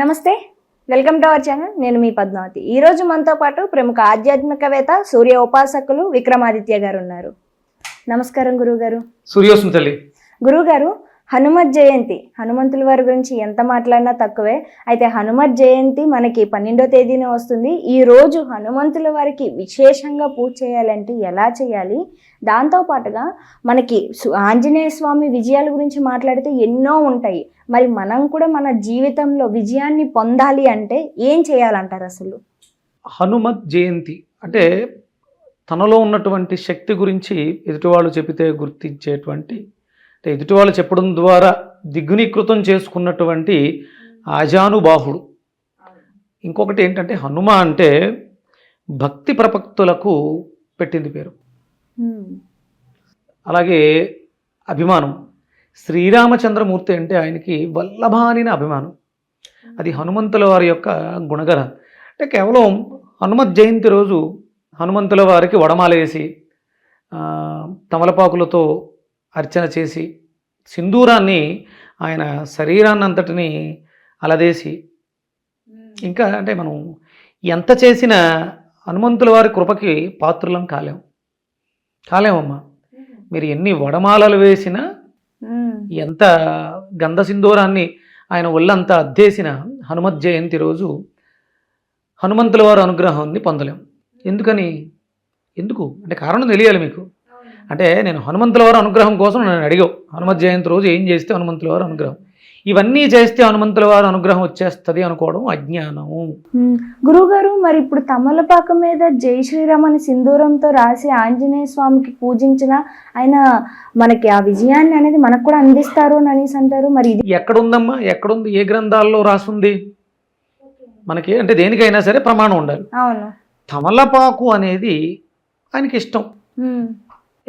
నమస్తే welcome to our channel. నేను మీ పద్మావతి. ఈ రోజు మనతో పాటు ప్రముఖ ఆధ్యాత్మికవేత్త సూర్య ఉపాసకులు విక్రమాదిత్య గారు ఉన్నారు. నమస్కారం గురువు గారు సూర్యోస్మి తల్లి. గురువు గారు హనుమత్ జయంతి. హనుమంతుల వారి గురించి ఎంత మాట్లాడినా తక్కువే. అయితే హనుమత్ జయంతి మనకి పన్నెండో తేదీన వస్తుంది. ఈ రోజు హనుమంతుల వారికి విశేషంగా పూజ చేయాలంటే ఎలా చేయాలి? దాంతో పాటుగా మనకి ఆంజనేయ స్వామి విజయాల గురించి మాట్లాడితే ఎన్నో ఉంటాయి. మరి మనం కూడా మన జీవితంలో విజయాన్ని పొందాలి అంటే ఏం చేయాలంటారు అసలు? హనుమత్ జయంతి అంటే తనలో ఉన్నటువంటి శక్తి గురించి ఎదుటివాళ్ళు చెబితే గుర్తించేటువంటి అంటే ఎదుటివాళ్ళు చెప్పడం ద్వారా దిగ్గునీకృతం చేసుకున్నటువంటి ఆజానుబాహుడు. ఇంకొకటి ఏంటంటే హనుమ అంటే భక్తి ప్రపక్తులకు పెట్టింది పేరు. అలాగే అభిమానం. శ్రీరామచంద్రమూర్తి అంటే ఆయనకి వల్లభానిన అభిమానం. అది హనుమంతుల వారి యొక్క గుణగణం. అంటే కేవలం హనుమత్ జయంతి రోజు హనుమంతుల వారికి వడమాల వేసి ఆ, తమలపాకులతో అర్చన చేసి సింధూరాన్ని ఆయన శరీరాన్ని అంతటిని అలదేసి ఇంకా అంటే మనం ఎంత చేసినా హనుమంతుల వారి కృపకి పాత్రులం కాలేం. కాలేమమ్మా? మీరు ఎన్ని వడమాలలు వేసినా. ఎంత గంధ సింధూరాన్ని ఆయన ఒళ్ళంతా అద్దేసిన హనుమత్ జయంతి రోజు హనుమంతుల వారి అనుగ్రహాన్ని పొందలేం. ఎందుకని? ఎందుకు? అంటే కారణం తెలియాలి మీకు. అంటే నేను హనుమంతుల వారి అనుగ్రహం కోసం నేను అడిగావు. హనుమత్ జయంతి రోజు ఏం చేస్తే హనుమంతుల వారి అనుగ్రహం? ఇవన్నీ చేస్తే హనుమంతుల వారి అనుగ్రహం వచ్చేస్తుంది అనుకోవడం అజ్ఞానము. గురువుగారు మరి ఇప్పుడు తమలపాక మీద జై శ్రీరామ్ అని సింధూరంతో రాసి ఆంజనేయ స్వామికి పూజించిన ఆయన మనకి ఆ విజయాన్ని అనేది మనకు కూడా అందిస్తారు అని అనేసి అంటారు. మరి ఇది ఎక్కడుందమ్మా? ఎక్కడుంది? ఏ గ్రంథాల్లో రాసుంది? మనకి అంటే దేనికైనా సరే ప్రమాణం ఉండాలి. అవును. తమలపాకు అనేది ఆయనకి ఇష్టం.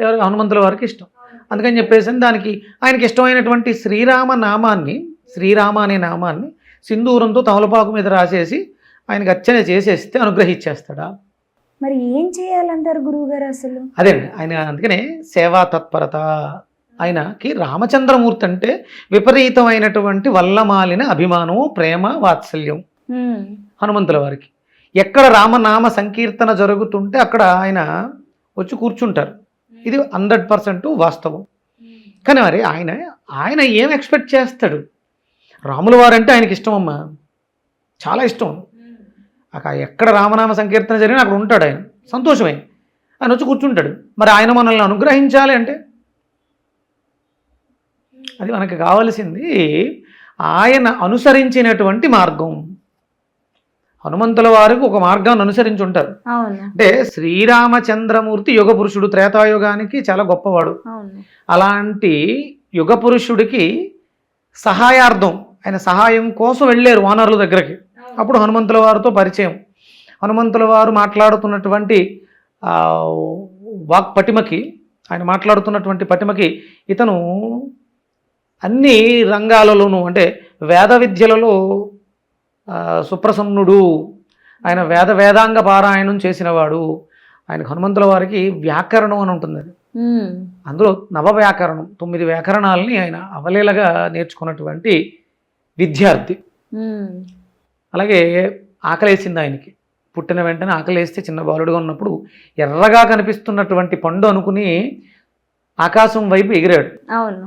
మ్మ్. ఎవరు హనుమంతుల వారికి ఇష్టం. అందుకని చెప్పేసి దానికి ఆయనకి ఇష్టమైనటువంటి శ్రీరామ నామాన్ని శ్రీరామ అనే నామాన్ని సింధూరంతో తమలపాకు మీద రాసేసి ఆయనకి అర్చన చేసేస్తే అనుగ్రహించేస్తాడా? మరి ఏం చేయాలంటారు గురువుగారు అసలు? అదే ఆయన అందుకనే సేవా తత్పరత. ఆయనకి రామచంద్రమూర్తి అంటే విపరీతమైనటువంటి వల్లమాలిన అభిమానము ప్రేమ వాత్సల్యం. హనుమంతుల వారికి. ఎక్కడ రామనామ సంకీర్తన జరుగుతుంటే అక్కడ ఆయన వచ్చి కూర్చుంటారు. ఇది హండ్రెడ్ పర్సెంట్ వాస్తవం. కానీ మరి ఆయన ఆయన ఏం ఎక్స్పెక్ట్ చేస్తాడు? రాముల వారంటే ఆయనకి ఇష్టం అమ్మా. చాలా ఇష్టం. అక్కడ ఎక్కడ రామనామ సంకీర్తన జరిగినా అక్కడ ఉంటాడు ఆయన. సంతోషమే. ఆయన వచ్చి కూర్చుంటాడు. మరి ఆయన మనల్ని అనుగ్రహించాలి అంటే? అది మనకు కావలసింది ఆయన అనుసరించినటువంటి మార్గం. హనుమంతుల వారికి ఒక మార్గాన్ని అనుసరించి ఉంటారు అంటే శ్రీరామచంద్రమూర్తి యుగ పురుషుడు త్రేతాయుగానికి చాలా గొప్పవాడు. అలాంటి యుగ పురుషుడికి సహాయార్థం ఆయన సహాయం కోసం వెళ్ళారు వానరుల దగ్గరికి. అప్పుడు హనుమంతుల వారితో పరిచయం. హనుమంతుల వారు మాట్లాడుతున్నటువంటి వాక్ పటిమకి ఆయన మాట్లాడుతున్నటువంటి పటిమకి ఇతను అన్ని రంగాలలోనూ అంటే వేద విద్యలలో సుప్రసన్నుడు. ఆయన వేద వేదాంగ పారాయణం చేసినవాడు. ఆయన హనుమంతుల వారికి వ్యాకరణం అని ఉంటుంది అది. అందులో నవ వ్యాకరణం తొమ్మిది వ్యాకరణాలని ఆయన అవలీలగా నేర్చుకున్నటువంటి విద్యార్థి. అలాగే ఆకలేసింది ఆయనకి. పుట్టిన వెంటనే ఆకలేస్తే చిన్న బాలుడుగా ఉన్నప్పుడు ఎర్రగా కనిపిస్తున్నటువంటి పండు అనుకుని ఆకాశం వైపు ఎగిరాడు. అవును.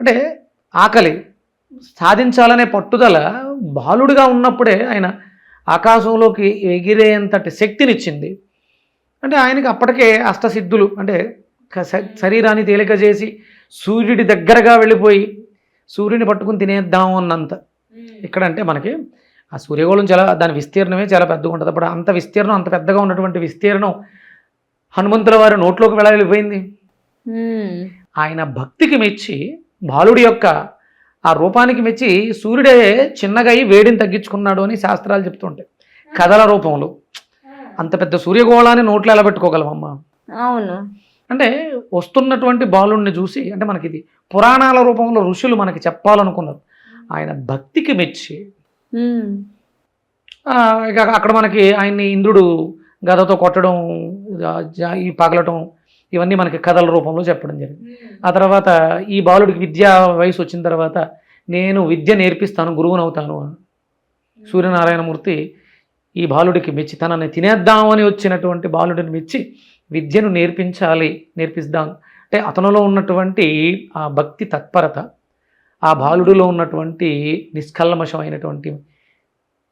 అంటే ఆకలి. సాధించాలనే పట్టుదల బాలుడిగా ఉన్నప్పుడే ఆయన ఆకాశంలోకి ఎగిరేంతటి శక్తినిచ్చింది. అంటే ఆయనకి అప్పటికే అష్టసిద్ధులు అంటే శరీరాన్ని తేలిక చేసి సూర్యుడి దగ్గరగా వెళ్ళిపోయి సూర్యుని పట్టుకుని తినేద్దాం అన్నంత. ఇక్కడ అంటే మనకి ఆ సూర్యగోళం చాలా దాని విస్తీర్ణమే చాలా పెద్దగా ఉంటుంది. అప్పుడు అంత విస్తీర్ణం అంత పెద్దగా ఉన్నటువంటి విస్తీర్ణం హనుమంతుల వారి నోట్లోకి వెళ్ళ వెళ్ళిపోయింది. ఆయన భక్తికి మెచ్చి బాలుడి యొక్క ఆ రూపానికి మెచ్చి సూర్యుడే చిన్నగా అయి వేడిని తగ్గించుకున్నాడు అని శాస్త్రాలు చెప్తుంటాయి. కథల రూపంలో. అంత పెద్ద సూర్యగోళాన్ని నోట్లో ఎలా పెట్టుకోగలమమ్మా? అవును. అంటే వస్తున్నటువంటి బాలుడిని చూసి అంటే మనకి ఇది పురాణాల రూపంలో ఋషులు మనకి చెప్పాలనుకున్నారు. ఆయన భక్తికి మెచ్చి ఇక అక్కడ మనకి ఆయన్ని ఇంద్రుడు గదతో కొట్టడం ఈ పగలటం ఇవన్నీ మనకి కథల రూపంలో చెప్పడం జరిగింది. ఆ తర్వాత ఈ బాలుడికి విద్యా వయసు వచ్చిన తర్వాత నేను విద్య నేర్పిస్తాను గురువునవుతాను సూర్యనారాయణమూర్తి ఈ బాలుడికి మెచ్చి తనని తినేద్దామని వచ్చినటువంటి బాలుడిని మెచ్చి విద్యను నేర్పించాలి నేర్పిద్దాం. అంటే అతనిలో ఉన్నటువంటి ఆ భక్తి తత్పరత ఆ బాలుడిలో ఉన్నటువంటి నిష్కల్మషమైనటువంటి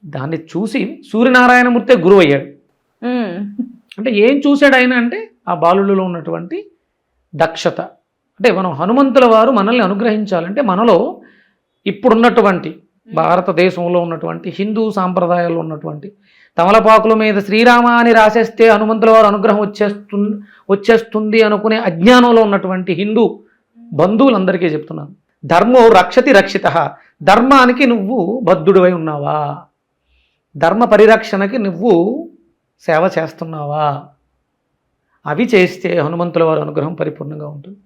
దాన్ని చూసి సూర్యనారాయణమూర్తే గురువు అయ్యాడు. అంటే ఏం చూశాడు ఆయన అంటే ఆ బాలుడిలో ఉన్నటువంటి దక్షత. అంటే మనం హనుమంతుల వారు మనల్ని అనుగ్రహించాలంటే మనలో ఇప్పుడున్నటువంటి భారతదేశంలో ఉన్నటువంటి హిందూ సాంప్రదాయాల్లో ఉన్నటువంటి తమలపాకుల మీద శ్రీరామ అని రాసేస్తే హనుమంతుల వారు అనుగ్రహం వచ్చేస్తుంది వచ్చేస్తుంది అనుకునే అజ్ఞానంలో ఉన్నటువంటి హిందూ బంధువులందరికీ చెప్తున్నాను. ధర్మో రక్షతి రక్షిత. ధర్మానికి నువ్వు బద్ధుడివై ఉన్నావా? ధర్మ పరిరక్షణకి నువ్వు సేవ చేస్తున్నావా? అవి చేస్తే హనుమంతుల వారి అనుగ్రహం పరిపూర్ణంగా ఉంటుంది.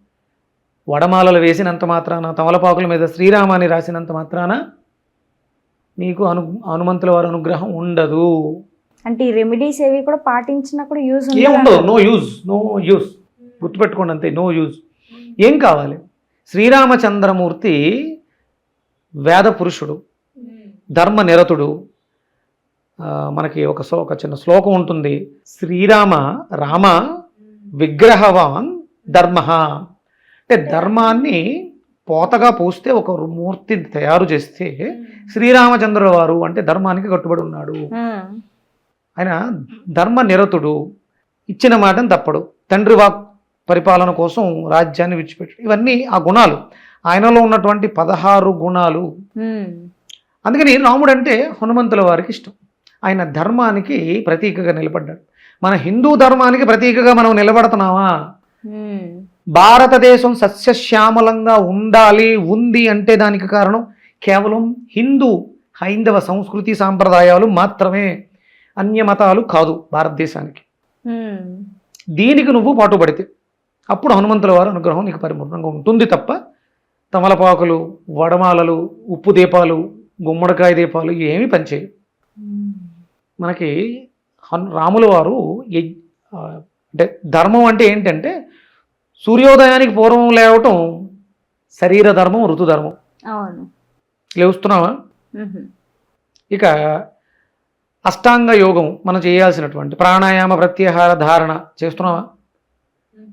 వడమాలలు వేసినంత మాత్రాన తమలపాకుల మీద శ్రీరామాని రాసినంత మాత్రాన నీకు అను హనుమంతుల వారి అనుగ్రహం ఉండదు. అంటే ఈ రెమెడీస్ ఏవి కూడా పాటించినా కూడా యూజ్ ఉండదు నో యూజ్ నో యూజ్ గుర్తుపెట్టుకోండి అంతే నో యూజ్ ఏం కావాలి? శ్రీరామచంద్రమూర్తి వేద పురుషుడు ధర్మ నిరతుడు మనకి ఒక శ్లో- ఒక చిన్న శ్లోకం ఉంటుంది. శ్రీరామ రామ విగ్రహవాన్ ధర్మ. అంటే ధర్మాన్ని పోతగా పోస్తే ఒక మూర్తిని తయారు చేస్తే శ్రీరామచంద్రుల వారు అంటే ధర్మానికి కట్టుబడి ఉన్నాడు. ఆయన ధర్మ నిరతుడు ఇచ్చిన మాటను తప్పడు తండ్రి వాక్ పరిపాలన కోసం రాజ్యాన్ని విడిచిపెట్టాడు. ఇవన్నీ ఆ గుణాలు. ఆయనలో ఉన్నటువంటి పదహారు గుణాలు. అందుకని రాముడు అంటే హనుమంతుల వారికి ఇష్టం. ఆయన ధర్మానికి ప్రతీకగా నిలబడ్డాడు. మన హిందూ ధర్మానికి ప్రతీకగా మనం నిలబడుతున్నామా? భారతదేశం సస్యశ్యామలంగా ఉండాలి ఉంది అంటే దానికి కారణం కేవలం హిందూ హైందవ సంస్కృతి సాంప్రదాయాలు మాత్రమే అన్య మతాలు కాదు భారతదేశానికి. దీనికి నువ్వు పాటుపడితే అప్పుడు హనుమంతుల వారి అనుగ్రహం నీకు పరిపూర్ణంగా ఉంటుంది తప్ప తమలపాకులు వడమాలలు ఉప్పు దీపాలు గుమ్మడికాయ దీపాలు ఏమీ పనిచేయవు. మనకి రాముల వారు అంటే ధర్మం అంటే ఏంటంటే సూర్యోదయానికి పూర్వం లేవటం శరీర ధర్మం ఋతుధర్మం లేవుస్తున్నావా. ఇక అష్టాంగ యోగం మనం చేయాల్సినటువంటి ప్రాణాయామ ప్రత్యాహార ధారణ చేస్తున్నావా?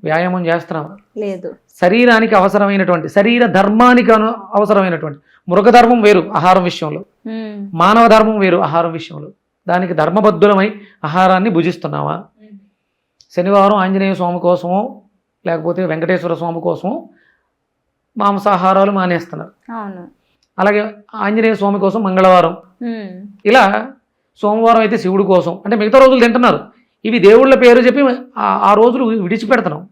వ్యాయామం చేస్తున్నావా? లేదు. శరీరానికి అవసరమైనటువంటి శరీర ధర్మానికి అను అవసరమైనటువంటి మృగధర్మం వేరు ఆహారం విషయంలో. మానవ ధర్మం వేరు ఆహారం విషయంలో. దానికి ధర్మబద్ధులమై ఆహారాన్ని భుజిస్తున్నావా? శనివారం ఆంజనేయ స్వామి కోసమో లేకపోతే వెంకటేశ్వర స్వామి కోసమో మాంసాహారాలు మానేస్తున్నారు. అలాగే ఆంజనేయ స్వామి కోసం మంగళవారం. ఇలా సోమవారం అయితే శివుడి కోసం. అంటే మిగతా రోజులు తింటున్నారు. ఇవి దేవుళ్ళ పేరు చెప్పి ఆ- రోజులు విడిచిపెడుతున్నాం.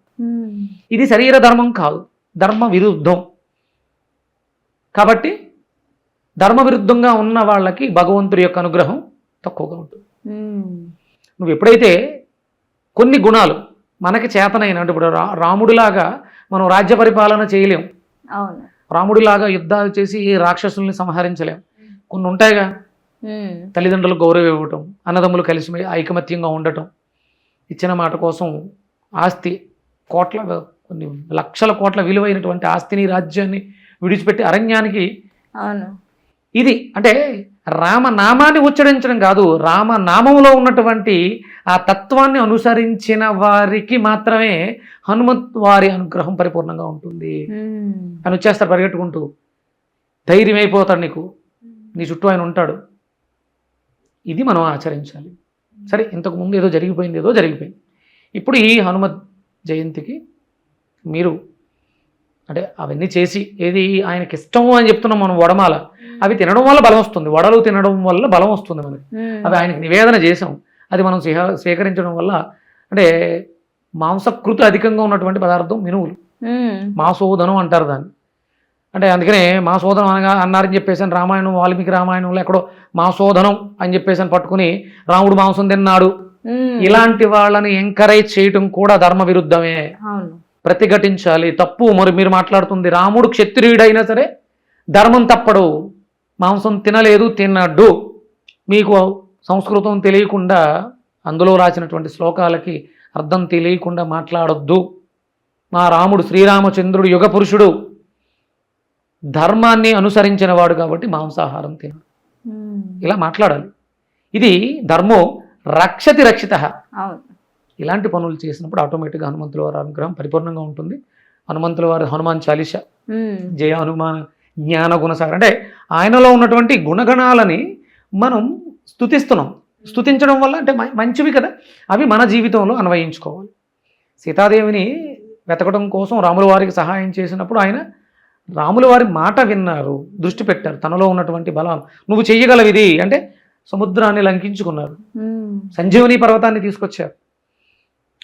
ఇది శరీర ధర్మం కాదు. ధర్మ విరుద్ధం. కాబట్టి ధర్మ విరుద్ధంగా ఉన్న వాళ్ళకి భగవంతుడి యొక్క అనుగ్రహం తక్కువగా ఉంటుంది. నువ్వు ఎప్పుడైతే కొన్ని గుణాలు మనకి చేతనైన అంటే ఇప్పుడు రా రాముడిలాగా మనం రాజ్య పరిపాలన చేయలేం. రాముడిలాగా యుద్ధాలు చేసి ఈ రాక్షసుల్ని సంహరించలేం. కొన్ని ఉంటాయిగా. తల్లిదండ్రులకు గౌరవం ఇవ్వటం అన్నదమ్ములు కలిసి ఐకమత్యంగా ఉండటం ఇచ్చిన మాట కోసం ఆస్తి కోట్ల కొన్ని లక్షల కోట్ల విలువైనటువంటి ఆస్తిని రాజ్యాన్ని విడిచిపెట్టి అరణ్యానికి అవును. ఇది అంటే రామనామాన్ని ఉచ్చరించడం కాదు రామనామంలో ఉన్నటువంటి ఆ తత్వాన్ని అనుసరించిన వారికి మాత్రమే హనుమంత్ వారి అనుగ్రహం పరిపూర్ణంగా ఉంటుంది. అని వచ్చేస్తారు పరిగెట్టుకుంటూ ధైర్యం అయిపోతాడు నీకు. నీ చుట్టూ ఆయన ఉంటాడు. ఇది మనం ఆచరించాలి. సరే ఇంతకు ముందు ఏదో జరిగిపోయింది ఏదో జరిగిపోయింది. ఇప్పుడు ఈ హనుమత్ జయంతికి మీరు అంటే అవన్నీ చేసి ఏది ఆయనకి ఇష్టము అని చెప్తున్నాం మనం వడమాల. అవి తినడం వల్ల బలం వస్తుంది. వడలు తినడం వల్ల బలం వస్తుంది మనకి. అవి ఆయనకి నివేదన చేసాం అది మనం స్వీకరించడం వల్ల అంటే మాంసకృతి అధికంగా ఉన్నటువంటి పదార్థం మినువులు. మాసోదనం అంటారు దాన్ని. అంటే అందుకనే మాసోదనం అనగా అన్నారని చెప్పేసి రామాయణం వాల్మీకి రామాయణంలో ఎక్కడో మాసోదనం అని చెప్పేసి అని పట్టుకుని రాముడు మాంసం తిన్నాడు. ఇలాంటి వాళ్ళని ఎంకరేజ్ చేయటం కూడా ధర్మ విరుద్ధమే ప్రతిఘటించాలి. తప్పు మరి మీరు మాట్లాడుతుంది. రాముడు క్షత్రియుడైనా సరే ధర్మం తప్పడు. మాంసం తినలేదు తిన్నాడు. మీకు సంస్కృతం తెలియకుండా అందులో రాసినటువంటి శ్లోకాలకి అర్థం తెలియకుండా మాట్లాడొద్దు. మా రాముడు శ్రీరామచంద్రుడు యుగ పురుషుడు ధర్మాన్ని అనుసరించిన వాడు కాబట్టి మాంసాహారం తినడు ఉమ్. ఇలా మాట్లాడాలి. ఇది ధర్మో రక్షతి రక్షిత. ఇలాంటి పనులు చేసినప్పుడు ఆటోమేటిక్గా హనుమంతుల వారి అనుగ్రహం పరిపూర్ణంగా ఉంటుంది. హనుమంతుల వారి హనుమాన్ చాలీస. జయ హనుమాన్ జ్ఞాన గుణసాగర్ అంటే ఆయనలో ఉన్నటువంటి గుణగణాలని మనం స్తుతిస్తున్నాం. స్తుతించడం వల్ల అంటే మ- మంచివి కదా. అవి మన జీవితంలో అన్వయించుకోవాలి. సీతాదేవిని వెతకడం కోసం రాముల వారికి సహాయం చేసినప్పుడు ఆయన రాముల వారి మాట విన్నారు. దృష్టి పెట్టారు. తనలో ఉన్నటువంటి బలం నువ్వు చెయ్యగలవు ఇది అంటే సముద్రాన్ని లంకించుకున్నారు. సంజీవని పర్వతాన్ని తీసుకొచ్చారు.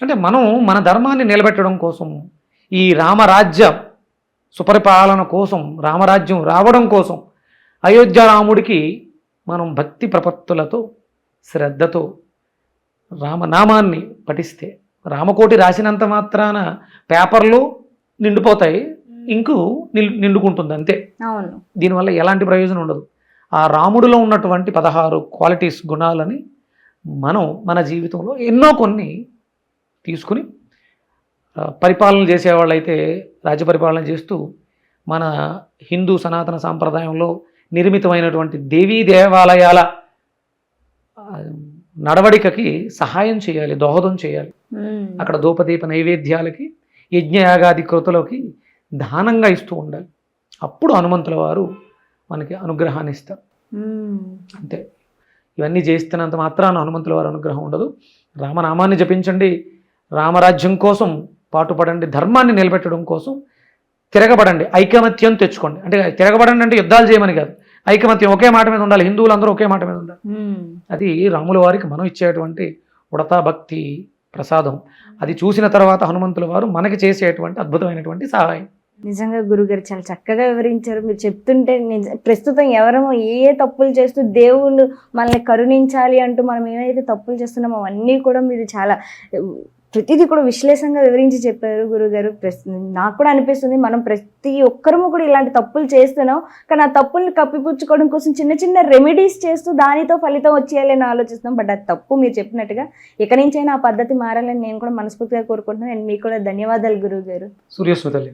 అంటే మనం మన ధర్మాన్ని నిలబెట్టడం కోసం ఈ రామరాజ్య సుపరిపాలన కోసం రామరాజ్యం రావడం కోసం అయోధ్య రాముడికి మనం భక్తి ప్రపత్తులతో శ్రద్ధతో రామనామాన్ని పఠిస్తే రామకోటి రాసినంత మాత్రాన పేపర్లు నిండిపోతాయి ఇంకు నిల్ నిండుకుంటుంది అంతే. అవును. దీనివల్ల ఎలాంటి ప్రయోజనం ఉండదు. ఆ రాముడిలో ఉన్నటువంటి పదహారు క్వాలిటీస్ గుణాలని మనం మన జీవితంలో ఎన్నో కొన్ని తీసుకుని పరిపాలన చేసేవాళ్ళైతే రాజ్య పరిపాలన చేస్తూ మన హిందూ సనాతన సాంప్రదాయంలో నిర్మితమైనటువంటి దేవీ దేవాలయాల నడవడికకి సహాయం చేయాలి దోహదం చేయాలి. అక్కడ ధూపదీప నైవేద్యాలకి యజ్ఞయాగాది కృతులకి దానంగా ఇస్తూ ఉండాలి. అప్పుడు హనుమంతుల వారు మనకి అనుగ్రహాన్ని ఇస్తారు. అంతే. ఇవన్నీ చేస్తున్నంత మాత్రాన హనుమంతుల వారి అనుగ్రహం ఉండదు. రామనామాన్ని జపించండి. రామరాజ్యం కోసం పాటుపడండి ధర్మాన్ని నిలబెట్టడం కోసం తిరగబడండి ఐకమత్యం తెచ్చుకోండి. అంటే తిరగబడండి అంటే యుద్ధాలు చేయమని కాదు. ఐకమత్యం ఒకే మాట మీద ఉండాలి హిందువులందరూ ఒకే మాట మీద ఉండాలి. అది రాముల వారికి మనం ఇచ్చేటువంటి ఉడతా భక్తి ప్రసాదం. అది చూసిన తర్వాత హనుమంతుల వారు మనకి చేసేటువంటి అద్భుతమైనటువంటి సహాయం. నిజంగా గురుగారు చాలా చక్కగా వివరించారు. మీరు చెప్తుంటే నిజ ప్రస్తుతం ఎవరమో ఏ ఏ తప్పులు చేస్తూ దేవుళ్ళు మనల్ని కరుణించాలి అంటూ మనం ఏమైతే తప్పులు చేస్తున్నామో అవన్నీ కూడా మీరు చాలా ప్రతిదీ కూడా విశ్లేషంగా వివరించి చెప్పారు గురుగారు. నాకు కూడా అనిపిస్తుంది మనం ప్రతి ఒక్కరము కూడా ఇలాంటి తప్పులు చేస్తున్నాం. కానీ ఆ తప్పుల్ని కప్పిపుచ్చుకోవడం కోసం చిన్న చిన్న రెమెడీస్ చేస్తూ దానితో ఫలితం వచ్చేయాలని ఆలోచిస్తున్నాం. బట్ అది తప్పు మీరు చెప్పినట్టుగా ఇక నుంచైనా ఆ పద్ధతి మారాలని నేను కూడా మనస్ఫూర్తిగా కోరుకుంటున్నాను. అండ్ మీకు కూడా ధన్యవాదాలు గురువు గారు సూర్యస్మితల్లి